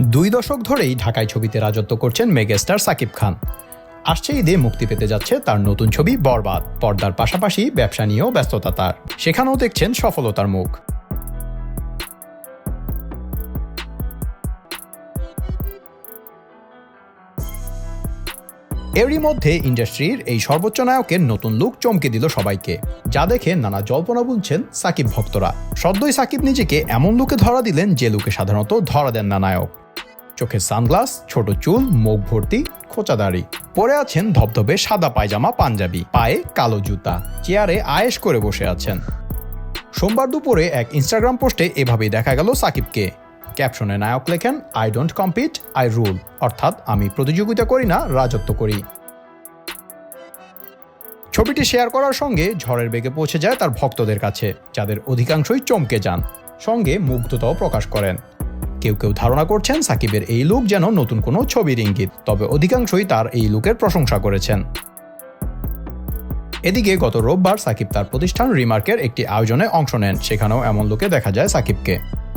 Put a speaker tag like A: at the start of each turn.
A: দুই দশক ধরেই ঢাকায় ছবিতে রাজত্ব করছেন মেগাস্টার সাকিব খান। আসছে ঈদে মুক্তি পেতে যাচ্ছে তার নতুন ছবি বরবাদ, পর্দার পাশাপাশি ব্যবসা নিয়েও ব্যস্ততা তার। সেখানেও দেখছেন সফলতার মুখ। এরই মধ্যে ইন্ডাস্ট্রির এই সর্বোচ্চ নায়কের নতুন লুক চমকে দিল সবাইকে, যা দেখে নানা জল্পনা বুনছেন সাকিব ভক্তরা। সদ্যই সাকিব নিজেকে এমন লুকে ধরা দিলেন যে লুকে সাধারণত ধরা দেন না নায়ক। চোখে সানগ্লাস, ছোট চুল, মুখ ভর্তি খোঁচাদাড়ি পরে আছেন ধবধবে সাদা পায়জামা, পাঞ্জাবি, পায়ে কালো জুতা। চেয়ারে আয়েশ করে বসে আছেন। সোমবার দুপুরে এক ইনস্টাগ্রাম পোস্টে এভাবেই দেখা গেল সাকিবকে। ক্যাপশনে নায়ক লেখেন I don't compete I rule অর্থাৎ, আমি প্রতিযোগিতা করি না, রাজত্ব করি। ছবিটি শেয়ার করার সঙ্গে ঝড়ের বেগে পৌঁছে যায় তার ভক্তদের কাছে, যাদের অধিকাংশই চমকে যান। সঙ্গে মুগ্ধতাও প্রকাশ করেন। কেউ কেউ ধারণা করছেন সাকিবের এই লুক যেন নতুন কোনো ছবির ইঙ্গিত, তবে অধিকাংশই তার এই লুকের প্রশংসা করেছেন। এদিকে গত রোববার সাকিব তার প্রতিষ্ঠান রিমার্কের একটি আয়োজনে অংশ নেন, সেখানেও এমন লোকে দেখা যায় সাকিবকে।